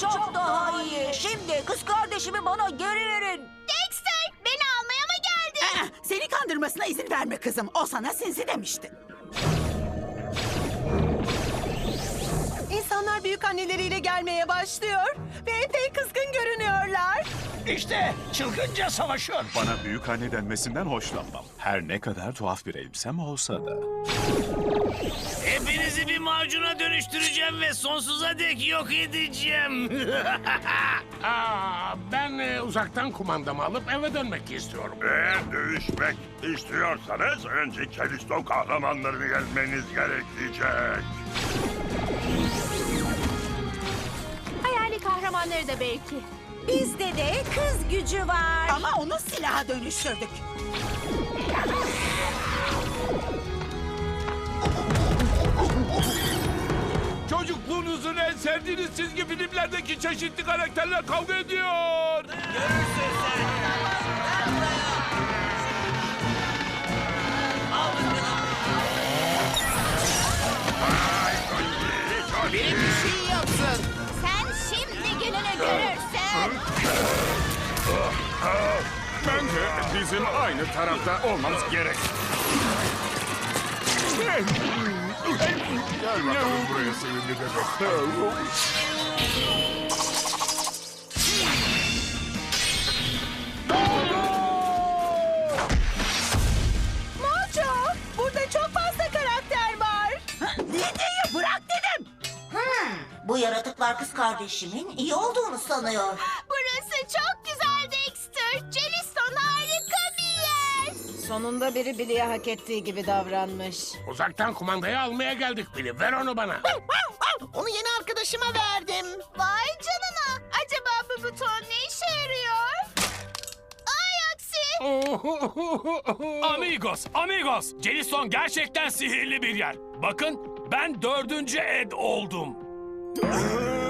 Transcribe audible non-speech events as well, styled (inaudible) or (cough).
Çok daha iyi. Şimdi kız kardeşimi bana geri verin. Dexter beni almaya mı geldin? Aa, seni kandırmasına izin verme kızım. O sana sinsi demişti. İnsanlar büyük anneleriyle gelmeye başlıyor ve epey kızgın görünüyorlar. İşte çılgınca savaşıyor. Bana büyük anne denmesinden hoşlanmam. Her ne kadar tuhaf bir elbisem olsa da. Hepinizi bir macuna dönüştüreceğim ve sonsuza dek yok edeceğim. (laughs) Aa, ben e, uzaktan kumandamı alıp eve dönmek istiyorum. Eğer dövüşmek istiyorsanız önce Keliston kahramanlarını yenmeniz gerekecek. Hayali kahramanları da belki. Bizde de kız gücü var. Ama onu silaha dönüştürdük. Çocukluğunuzun en sevdiğiniz çizgi filmlerdeki çeşitli karakterler kavga ediyor. Sen şimdi gününü görürsün. Bence bizim aynı tarafta olmamız gerek. Gel bakalım buraya sevimli bebek. Mojo, burada çok fazla karakter var. Lidya'yı bırak dedim. Bu yaratıklar kız kardeşimin iyi olduğunu sanıyor. Sonunda biri Billy'e hak ettiği gibi davranmış. Uzaktan kumandayı almaya geldik Billy. Ver onu bana. (laughs) Onu yeni arkadaşıma verdim. Vay canına. Acaba bu buton ne işe yarıyor? Ay aksi. (laughs) amigos, amigos. Jelliston gerçekten sihirli bir yer. Bakın ben dördüncü Ed oldum. (laughs)